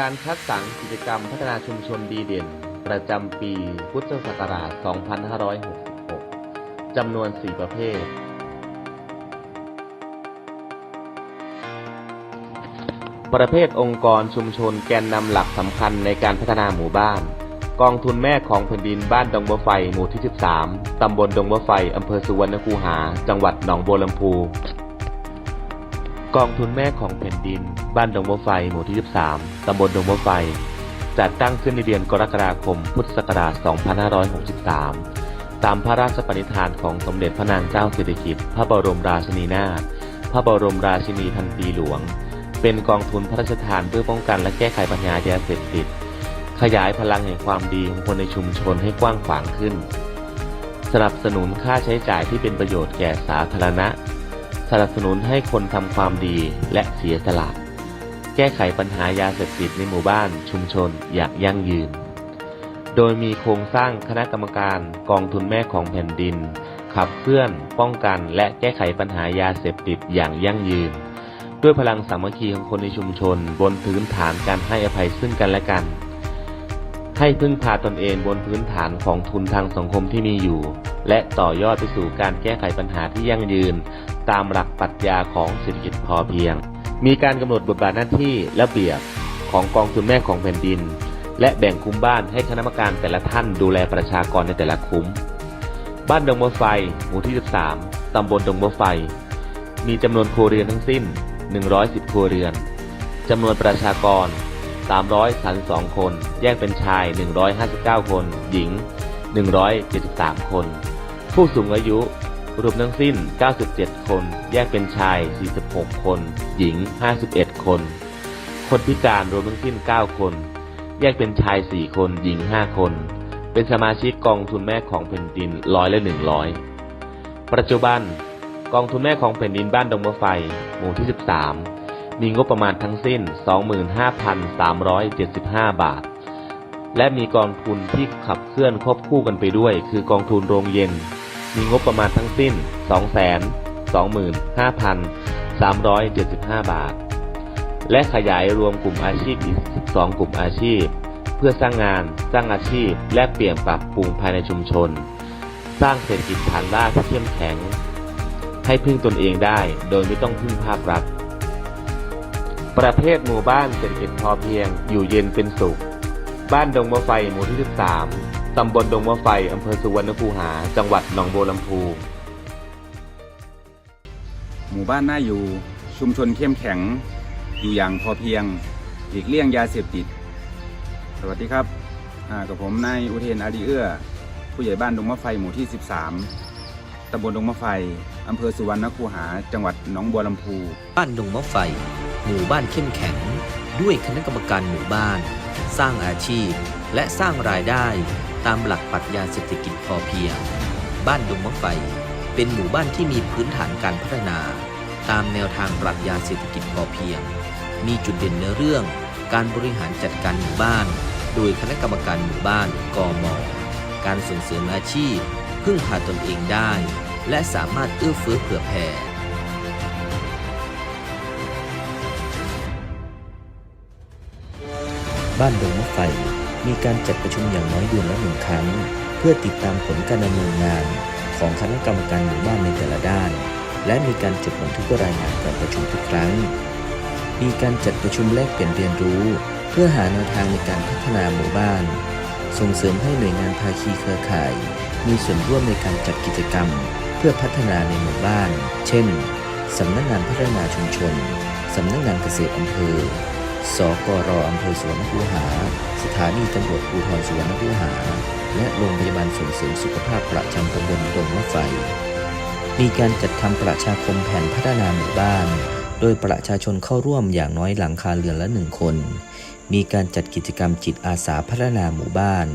การคัดสรรกิจกรรมพัฒนาชุมชนดีเด่น ประจำปีพุทธศักราช 2566 จำนวน 4 ประเภท ประเภทองค์กรชุมชนแกนนำหลักสำคัญในการพัฒนาหมู่บ้าน กองทุนแม่ของแผ่นดินบ้านดงบัวไฟหมู่ที่ 13 ตำบลดงบัวไฟอำเภอสุวรรณคูหา จังหวัดหนองบัวลำพู กองทุนแม่ของแผ่นดิน บ้านดงบัวไฟ หมู่ที่ 13 ตำบลดงบัวไฟ จัดตั้งขึ้นในเดือนกรกฎาคม พุทธศักราช 2563 ตามพระราชปณิธานของสมเด็จพระนางเจ้าสิริกิติ์พระบรมราชินีนาถ พระบรมราชินีพันปีหลวง เป็นกองทุนพระราชทานเพื่อป้องกันและแก้ไขปัญหายาเสพติด ขยายพลังแห่งความดีของคนในชุมชนให้กว้างขวางขึ้น สนับสนุนค่าใช้จ่ายที่เป็นประโยชน์แก่สาธารณะ นับสนุนให้คนทำความดีและเสียสละแก้ไขปัญหายาเสพติดในหมู่บ้านชุมชนอย่างยั่งยืน โดยมีโครงสร้างคณะกรรมการกองทุนแม่ของแผ่นดิน ขับเคลื่อน ป้องกัน และแก้ไขปัญหายาเสพติดอย่างยั่งยืน ด้วยพลังสามัคคีของคนในชุมชน บนพื้นฐานการให้อภัยซึ่งกันและกัน ให้พึ่งพาตนเองบนพื้นฐานของทุนทางสังคมที่มีอยู่ และต่อยอดไปสู่การแก้ไขปัญหาที่ยั่งยืน ตามหลักปรัชญาของเศรษฐกิจพอเพียง มีการกำหนดบทบาทหน้าที่และเบียบของกองทุนแม่ของแผ่นดิน และแบ่งคุ้มบ้านให้คณะกรรมการแต่ละท่านดูแลประชากรในแต่ละคุ้ม บ้านดงมะไฟ หมู่ที่ 13 ตำบลดงมะไฟ มีจำนวนครัวเรือนทั้งสิ้น 110 ครัวเรือนจำนวนประชากร 332 คน แยกเป็นชาย 159 คน หญิง 173 คน ผู้สูงอายุรวมทั้งสิ้น 97 คน แยกเป็นชาย 46 คน หญิง 51 คน คนพิการรวมทั้งสิ้น 9 คน แยกเป็นชาย 4 คน หญิง 5 คน เป็นสมาชิกกองทุนแม่ของแผ่นดินร้อยละ 100 ปัจจุบัน กองทุนแม่ของแผ่นดินบ้านดงมะไฟ หมู่ที่ 13 มีงบประมาณทั้งสิ้น 25,375 บาท และมีกองทุนที่ขับเคลื่อนควบคู่กันไปด้วย คือกองทุนโรงเย็น มีงบประมาณทั้งสิ้น 225,375 บาท และขยายรวมกลุ่มอาชีพอีก 12 กลุ่มอาชีพ เพื่อสร้างงาน สร้างอาชีพ และเปลี่ยนปรับปรุงภายในชุมชน สร้างเศรษฐกิจฐานรากที่เข้มแข็ง ให้พึ่งตนเองได้ โดยไม่ต้องพึ่งภาครัฐ ประเภทหมู่บ้านเศรษฐกิจพอเพียง อยู่เย็นเป็นสุข บ้านดงมะไฟหมู่ที่ 13 ตำบลดงมะไฟ อำเภอสุวรรณคูหา จังหวัดหนองบัวลำพู หมู่บ้านน่าอยู่ ชุมชนเข้มแข็ง อยู่อย่างพอเพียง หลีกเลี่ยงยาเสพติด สวัสดีครับอ่ากับผมนายอุเทนอาดีเอื้อ ผู้ใหญ่บ้านดงมะไฟหมู่ที่ 13ตำบลดงมะไฟ อำเภอสุวรรณคูหา จังหวัดหนองบัวลำพู บ้านดงมะไฟ หมู่บ้านเข้มแข็ง ด้วยคณะกรรมการหมู่บ้าน สร้างอาชีพ และสร้างรายได้ตามหลักปรัชญาเศรษฐกิจพอเพียง บ้านดงมะไฟ เป็นหมู่บ้านที่มีพื้นฐานการพัฒนา ตามแนวทางปรัชญาเศรษฐกิจพอเพียง มีจุดเด่นในเรื่อง การบริหารจัดการหมู่บ้าน โดยคณะกรรมการหมู่บ้านกอมอการส่งเสริมอาชีพ พึ่งพาตนเองได้ และสามารถเอื้อเฟื้อเผื่อแผ่ บ้านดงมะไฟ มีการจัดประชุมอย่างน้อยเดือนละหนึ่งครั้ง เพื่อติดตามผลการดำเนินงานของคณะกรรมการหมู่บ้านในแต่ละด้าน และมีการจดบันทึกรายงานการประชุมทุกครั้ง มีการจัดประชุมแลกเปลี่ยนเรียนรู้ เพื่อหาแนวทางในการพัฒนาหมู่บ้าน ส่งเสริมให้หน่วยงานภาคีเครือข่าย มีส่วนร่วมในการจัดกิจกรรม เพื่อพัฒนาในหมู่บ้าน เช่นสำนักงานพัฒนาชุมชนสำนักงานเกษตรอำเภอ สกรอำเภอสวนคูหา สถานีตำรวจภูธรสวนคูหา และโรงพยาบาลส่งเสริมสุขภาพประจำตำบลดงมะไฟ มีการจัดทำประชาคมแผนพัฒนาหมู่บ้าน โดยประชาชนเข้าร่วมอย่างน้อยหลังคาเรือนละหนึ่งคน มีการจัดกิจกรรมจิตอาสาพัฒนาหมู่บ้าน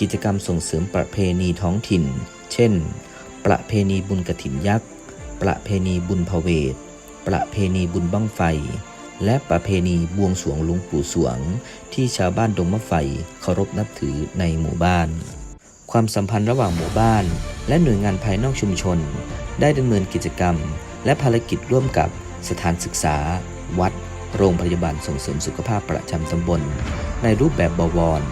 กิจกรรมส่งเสริมประเพณีท้องถิ่น เช่น ประเพณีบุญกระถินยักษ์ ประเพณีบุญพเวทประเพณีบุญบั้งไฟ และประเพณีบวงสรวงหลุงปู่สวง ที่ชาวบ้านดงมะไฟเคารพนับถือในหมู่บ้าน ความสัมพันธ์ระหว่างหมู่บ้าน และหน่วยงานภายนอกชุมชน ได้ดำเนินกิจกรรม และภารกิจร่วมกับสถานศึกษา วัด โรงพยาบาลส่งเสริมสุขภาพประจำตำบล ในรูปแบบบวร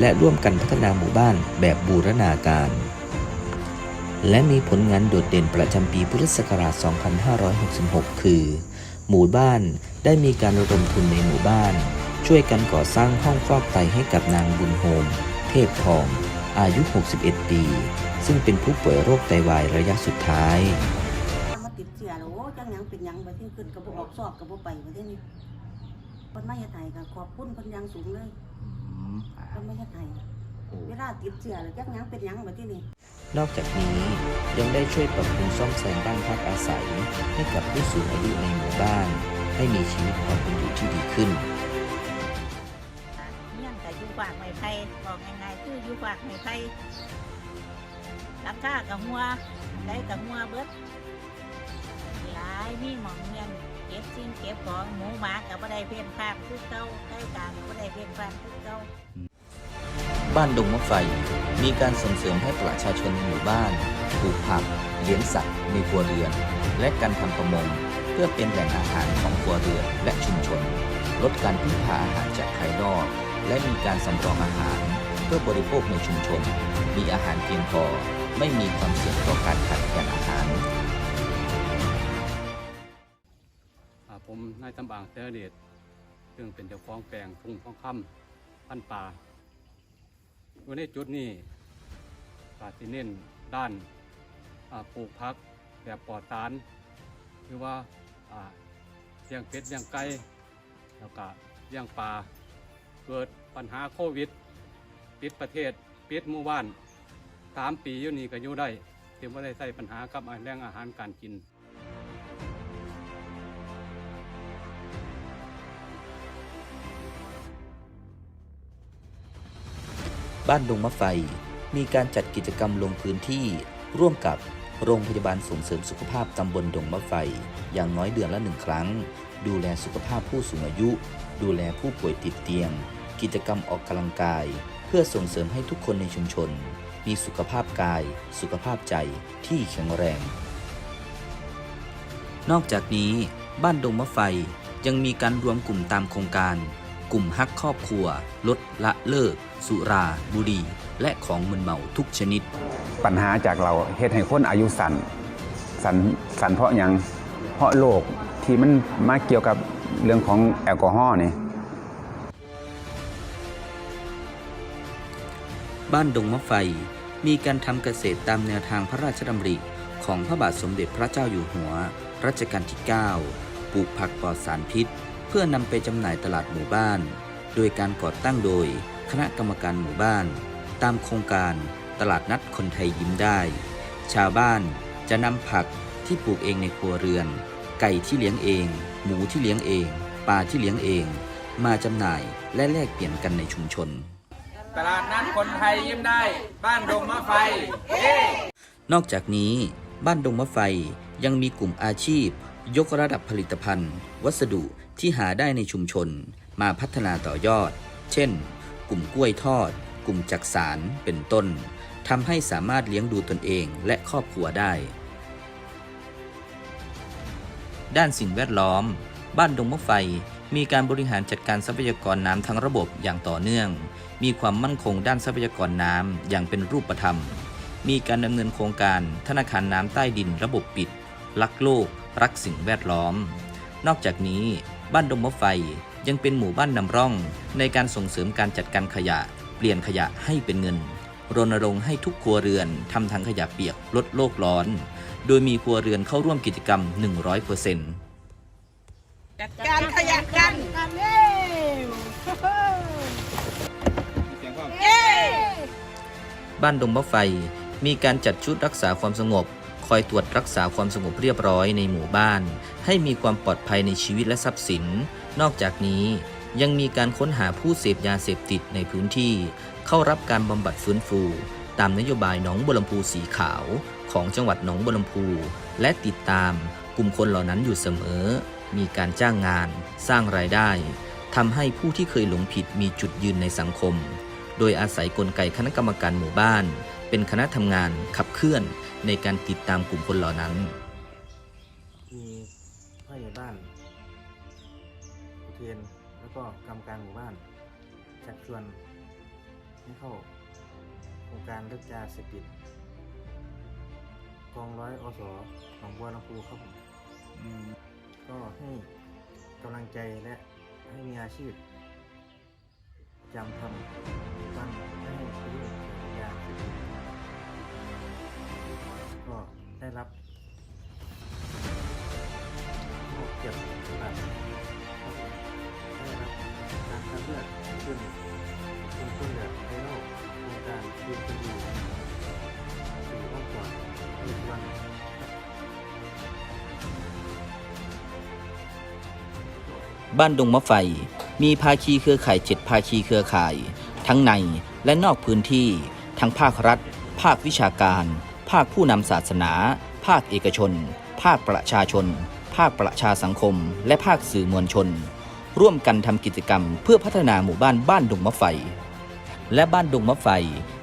และร่วมกันพัฒนาหมู่บ้านแบบบูรณาการ และมีผลงานโดดเด่นประจำปีพุทธศักราช 2566 คือ หมู่บ้าน ได้มีการระดมทุนในหมู่บ้าน ช่วยกันก่อสร้างห้องฟอกไตให้กับนางบุญโฮม เทพทอง อายุ 61 ปี ซึ่งเป็นผู้ป่วยโรคไตวายระยะสุดท้าย มาติดเชื้อแล้วโอ้จังหยังเป็นหยังไปที่ขึ้นกับออกสอบกับไปไปที่นี่คนไม่เฮ็ดไห้ก็ขอบคุณคนอยังสูงเลยคนไม่เฮ็ดไห้เวลาติดเชื้อแล้วจังหยังเป็นหยังไปที่นี่ นอกจากนี้ยังได้ช่วยปรับปรุงซ่อมแซมบ้านพักอาศัย ให้กับผู้สูงอายุในหมู่บ้าน ให้มีชีวิตความเป็นอยู่ที่ดีขึ้นเนี่ยงแต่อยู่ฝากไม่ไผ่บอกง่ายๆคืออยู่ฝากไม่ไผ่หลังคากับหัวได้กับหัวเบิดหลายมีหมองเงียนเก็บสิ่งเก็บของหมูหมากับบ่ได้เพี้ยนพลาดคือเก่าได้การก็บ่ได้เพี้ยนพลาดคือเก่าบ้านดงมะไฟ มีการส่งเสริมให้ประชาชนในหมู่บ้านปลูกผัก เลี้ยงสัตว์ในครัวเรือน และการทำประมง เพื่อเป็นแหล่งอาหารของครัวเรือนและชุมชน ลดการพึ่งพาอาหารจากภายนอก และมีการสำรองอาหาร เพื่อบริโภคในชุมชน มีอาหารเพียงพอ ไม่มีความเสี่ยงต่อการขาดแคลนอาหารผมนายตำบางเตอเดชซึ่งเป็นเจ้าของแปลงทุ่งทองคำพันป่าวันนี้จุดนี้ปาติเน้นด้านปลูกพักแบบปลอดสาร หรือว่า เลี้ยงเป็ดเลี้ยงไก่แล้วก็เลี้ยงปลาเกิดปัญหาโควิด ปิดประเทศปิดหมู่บ้านสามปีอยู่นี่ก็อยู่ได้ที่ว่าได้ใส่ปัญหากับเรื่องอาหารการกินบ้านดงมะไฟ มีการจัดกิจกรรมลงพื้นที่ร่วมกับ โรงพยาบาลส่งเสริมสุขภาพตำบลดงมะไฟ อย่างน้อยเดือนละหนึ่งครั้ง ดูแลสุขภาพผู้สูงอายุ ดูแลผู้ป่วยติดเตียง กิจกรรมออกกำลังกาย เพื่อส่งเสริมให้ทุกคนในชุมชน มีสุขภาพกาย สุขภาพใจที่แข็งแรง นอกจากนี้ บ้านดงมะไฟยังมีการรวมกลุ่มตามโครงการ กลุ่มฮักครอบครัว ลดละเลิก สุรา บุหรี่ และของมึนเมาทุกชนิด ปัญหาจากเราเฮ็ดให้คนอายุสั้นสันสันเพราะหยังเพราะโรคที่มันมาเกี่ยวกับเรื่องของแอลกอฮอล์นี่บ้านดงมะไฟ มีการทำเกษตรตามแนวทางพระราชดำริของพระบาทสมเด็จพระเจ้าอยู่หัว รัชกาลที่ 9 ปลูกผักปลอดสารพิษเพื่อนำไปจำหน่ายตลาดหมู่บ้าน โดยการก่อตั้งโดยคณะกรรมการหมู่บ้าน ตามโครงการตลาดนัดคนไทยยิ้มได้ ชาวบ้านจะนำผักที่ปลูกเองในครัวเรือน ไก่ที่เลี้ยงเอง หมูที่เลี้ยงเองปลาที่เลี้ยงเอง มาจำหน่ายและแลกเปลี่ยนกันในชุมชน ตลาดนัดคนไทยยิ้มได้ บ้านดงมะไฟ นอกจากนี้ บ้านดงมะไฟยังมีกลุ่มอาชีพ ยกระดับผลิตภัณฑ์ วัสดุ ที่หาได้ในชุมชนมาพัฒนาต่อยอด เช่น กลุ่มกล้วยทอด กลุ่มจักสารเป็นต้นทำให้สามารถเลี้ยงดูตนเองและครอบครัวได้ ด้านสิ่งแวดล้อม บ้านดงมะไฟมีการบริหารจัดการทรัพยากรน้ำทั้งระบบอย่างต่อเนื่อง มีความมั่นคงด้านทรัพยากรน้ำอย่างเป็นรูปธรรม มีการดำเนินโครงการธนาคารน้ำใต้ดินระบบปิด รักโลก รักสิ่งแวดล้อม นอกจากนี้ บ้านดงมะไฟยังเป็นหมู่บ้านนำร่อง ในการส่งเสริมการจัดการขยะ เปลี่ยนขยะให้เป็นเงิน รณรงค์ให้ทุกครัวเรือนทำถังขยะเปียกลดโลกร้อน โดยมีครัวเรือนเข้าร่วมกิจกรรม 100%จัดการขยะกันกันเร็วบ้านดงมะไฟมีการจัดชุดรักษาความสงบ คอยตรวจรักษาความสงบเรียบร้อยในหมู่บ้าน ให้มีความปลอดภัยในชีวิตและทรัพย์สิน นอกจากนี้ยังมีการค้นหาผู้เสพยาเสพติดในพื้นที่ เข้ารับการบำบัดฟื้นฟู ตามนโยบายหนองบัวลำพูสีขาวของจังหวัดหนองบัวลำพู และติดตามกลุ่มคนเหล่านั้นอยู่เสมอ มีการจ้างงาน สร้างรายได้ทำให้ผู้ที่เคยหลงผิดมีจุดยืนในสังคม โดยอาศัยกลไกคณะกรรมการหมู่บ้าน เป็นคณะทำงานขับเคลื่อน ในการติดตามกลุ่มคนเหล่านั้น มีพ่อใหญ่บ้านณฑ์แล้วก็กรรมการหมู่บ้านชักชวนให้เข้าโครงการเลิกยาเสพติดกองร้อยอสหนองบัวลำพูครับผมมก็ให้กำลังใจและให้มีอาชีพจำทำบ้าน ได้รับโรคเกี่ยวกับบัตรได้รับการคัดเลือกขึ้นเป็นคนเหลือในโลกโครงการยืนเป็นอยู่สี่ห้องกว่าในวันบ้านดงมะไฟ มีภาคีเครือข่ายเจ็ดภาคีเครือข่าย ทั้งในและนอกพื้นที่ ทั้งภาครัฐ ภาควิชาการาคผู้นำศาสนา ภาคเอกชน ภาคประชาชน ภาคประชาสังคม และภาคสื่อมวลชน ร่วมกันทำกิจกรรมเพื่อพัฒนาหมู่บ้านบ้านดงมะไฟ และบ้านดงมะไฟ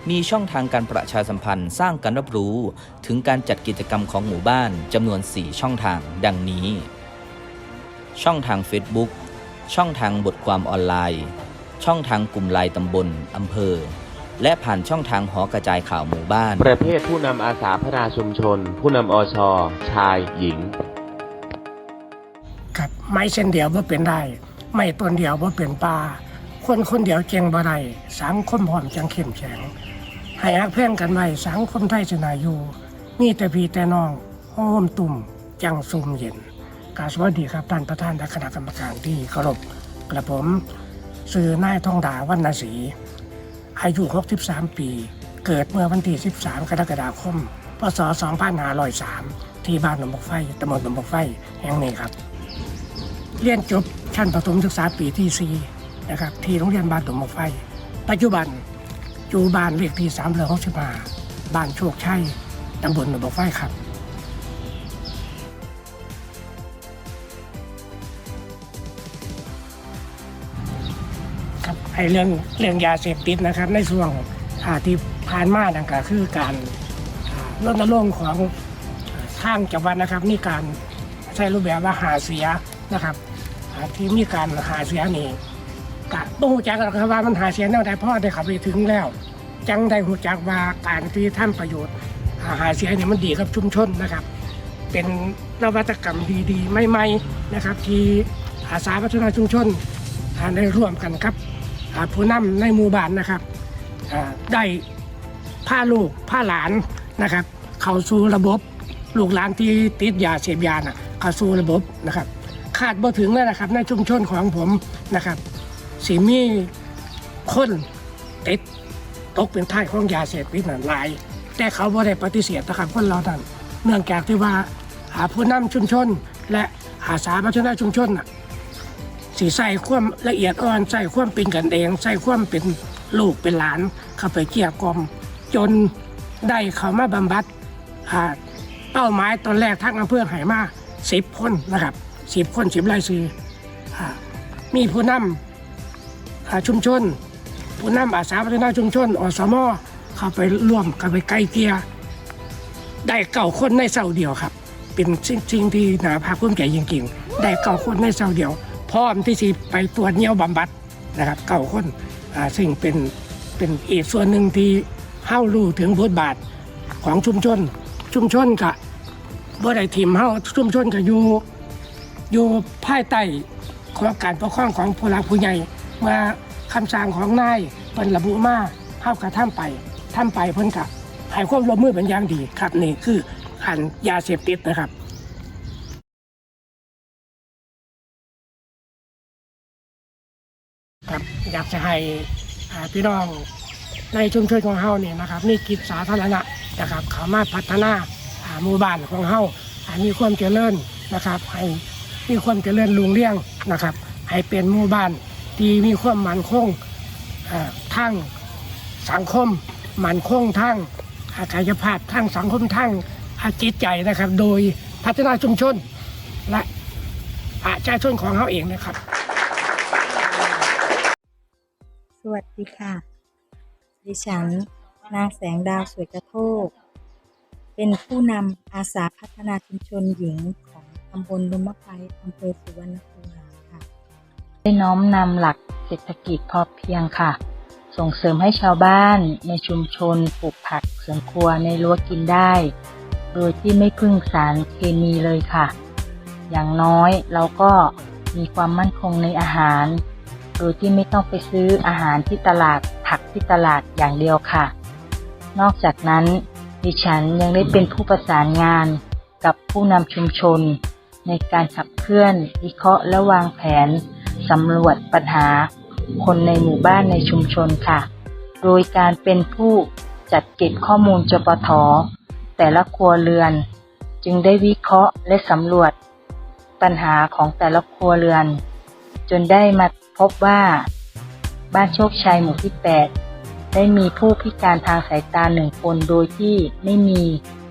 มีช่องทางการประชาสัมพันธ์สร้างการรับรู้ ถึงการจัดกิจกรรมของหมู่บ้านจำนวน 4 ช่องทางดังนี้ ช่องทาง Facebook ช่องทางบทความออนไลน์ ช่องทางกลุ่มไลน์ตำบลอำเภอ และผ่านช่องทางหอกระจายข่าวหมู่บ้าน ประเภทผู้นำอาสาพัฒนาชุมชน ผู้นำอชชาย หญิง ครับไม้เส้นเดียวบ่เป็นได้ ไม่ต้นเดียวบ่เป็นปลาคนคนเดียวเก่งบ่ได้สังคมพร้อมจังเข้มแข็งให้ฮักเพ่งกันไว้สังคมไทยชนะอยู่มีแต่พี่แต่น้องโฮมตุ่มจังซุ่มเย็นกราบสวัสดีครับท่านประธานและคณะกรรมการที่เคารพกระผมสื่อนายทองดาวันนาศรี อายุ 63 ปี เกิดเมื่อวันที่ 13 กรกฎาคม พศ 2503 ที่บ้านหนองบกไฟตำบลหนองบกไฟแห่งนี้ครับ เรียนจบชั้นประถมศึกษาปีที่ 4 นะครับ ที่โรงเรียนบ้านดงมะไฟ ปัจจุบันอยู่บ้านเลขที่3เรือง65บ้านโชคชัยตำบลหนองบกไฟครับ เรื่องเรื่องยาเสพติดนะครับ ในช่วงอาที่ผ่านมานั่นก็คือการรณรงค์ของอ่าทางจังหวัดนะครับมีการใช้รูปแบบว่าหาเสียนะครับอาที่มีการหาเสียนี่กะต้องหูจักกันครับว่ามันหาเสียแนวใดพ่อได้ขับไปถึงแล้ว จังได้หูจักว่าการที่ทำประโยชน์หาหาเสียเนี่ยมันดีกับชุมชนนะครับ เป็นนวัตกรรมดีๆใหม่ๆนะครับ ที่อาสาพัฒนาชุมชนอ่าได้ร่วมกันครับ ผู้นำในหมู่บ้านนะครับได้พาลูกพาหลานนะครับ เข้าสู่ระบบลูกหลานที่ติดยาเสพยานะเข้าสู่ระบบนะครับคาดบ่ถึงเลยนะครับ ในชุมชนของผมนะครับสิมีคนติดตกเป็นท่ายของยาเสพติดนั่นหลาย แต่เขาบ่ได้ปฏิเสธนะครับคนเรานั้นเนื่องจากที่ว่าหาผู้นำชุมชน และอาสาพัฒนาชุมชนน่ะ สีใส่ความละเอียดอ่อนใส่ความเป็นกันเองใส่ความเป็นลูกเป็นหลาน เข้าไปเกี่ยวกล่อมจนได้เข้ามาบำบัดเป้าหมายตอนแรกทั้งอำเภอไหมาสิบคนนะครับสิบคนสิบรายชื่อมีผู้นำชุมชน ผู้นำอาสาพัฒนาชุมชนอสมเข้าไปร่วมกันไปไกลเกียได้เก่าคนในเสาเดียวครับ เป็นสิ่งที่น่าภาคภูมิใจจริงๆได้เก่าคนในเสาเดียว พร้อมที่จะไปตรวจเยี่ยวบำบัดนะครับเก่าคนซึ่งเป็นเป็นอีกส่วนหนึ่งที่เฮารู้ถึงบทบาทของชุมชน ชุมชนกะบ่ได้ทีมเฮาชุมชนก็อยู่อยู่ภายใต้ของการปกครองของผู้หลักผู้ใหญ่เมื่อคำสั่งของนายเป็นระบุมาเฮากระทำไปทำไปเพิ่นกะให้ความร่วมมือเป็นอย่างดีครับนี่คือขันยาเสพติดนะครับ จะให้พี่น้องในชุมชนของเฮาเนี่ยนะครับนี่กิจสาธารณะนะครับเขามาพัฒนาหมู่บ้านของเฮามีความเจริญนะครับให้มีความเจริญรุ่งเรืองนะครับ ให้เป็นหมู่บ้านที่มีความมั่นคงอ่าทางสังคมมั่นคงทางอากายภาพทางสังคมทางจิตใจนะครับ โดยพัฒนาชุมชนและประชาชนของเฮาเองนะครับ สวัสดีค่ะ ดิฉัน นางแสงดาวสวยกระโทก เป็นผู้นำอาสาพัฒนาชุมชนหญิงของตำบลลุมมะไฟอำเภอสุวรรณภูมิค่ะ ได้น้อมนำหลักเศรษฐกิจพอเพียงค่ะ ส่งเสริมให้ชาวบ้านในชุมชนปลูกผักสวนครัวในรั้วกินได้ โดยที่ไม่พึ่งสารเคมีเลยค่ะ อย่างน้อยเราก็มีความมั่นคงในอาหาร โดยที่ไม่ต้องไปซื้ออาหารที่ตลาดผักที่ตลาดอย่างเดียวค่ะ นอกจากนั้น ดิฉันยังได้เป็นผู้ประสานงานกับผู้นำชุมชน ในการขับเคลื่อนวิเคราะห์และวางแผนสำรวจปัญหา คนในหมู่บ้านในชุมชนค่ะ โดยการเป็นผู้จัดเก็บข้อมูลจปทแต่ละครัวเรือน จึงได้วิเคราะห์และสำรวจ ปัญหาของแต่ละครัวเรือน จนได้มา พบว่าบ้านโชคชัยหมู่ที่ 8 ได้มีผู้พิการทางสายตาหนึ่งคนโดยที่ไม่มี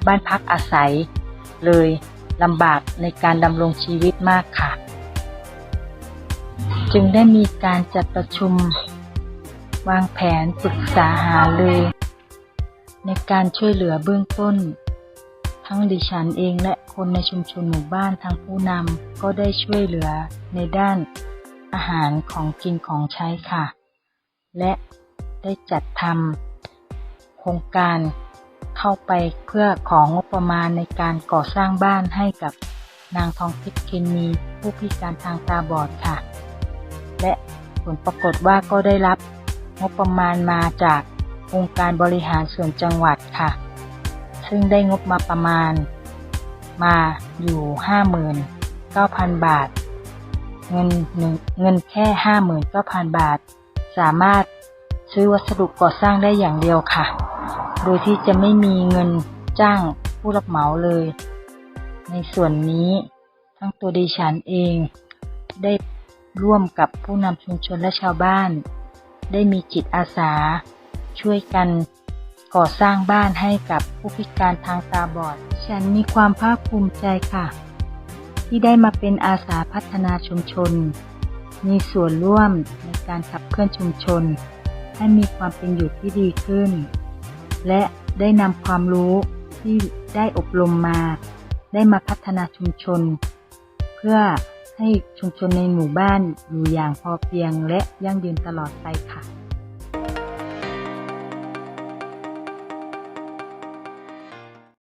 บ้านพักอาศัย เลยลำบากในการดำรงชีวิตมากค่ะ จึงได้มีการจัดประชุม วางแผนปรึกษาหารือในการช่วยเหลือเบื้องต้น ทั้งดิฉันเองและคนในชุมชนหมู่บ้านทางผู้นำก็ได้ช่วยเหลือในด้าน อาหารของกินของใช้ค่ะ และได้จัดทำโครงการเข้าไปเพื่อของงบประมาณในการก่อสร้างบ้านให้กับนางทองทิพย์เคนมีผู้พิการทางตาบอดค่ะ และผลปรากฏว่าก็ได้รับงบประมาณมาจากองค์การบริหารส่วนจังหวัดค่ะ ซึ่งได้งบมาประมาณมาอยู่ 59,000 บาท เงินหนึ่งเงินแค่59,000บาท สามารถซื้อวัสดุก่อสร้างได้อย่างเดียวค่ะ โดยที่จะไม่มีเงินจ้างผู้รับเหมาเลย ในส่วนนี้ทั้งตัวดิฉันเอง ได้ร่วมกับผู้นำชุมชนและชาวบ้าน ได้มีจิตอาสา ช่วยกันก่อสร้างบ้านให้กับผู้พิการทางตาบอด ฉันมีความภาคภูมิใจค่ะ ที่ได้มาเป็นอาสาพัฒนาชุมชน มีส่วนร่วมในการขับเคลื่อนชุมชน ให้มีความเป็นอยู่ที่ดีขึ้น และได้นำความรู้ที่ได้อบรมมา ได้มาพัฒนาชุมชน เพื่อให้ชุมชนในหมู่บ้านอยู่อย่างพอเพียงและยั่งยืนตลอดไปค่ะ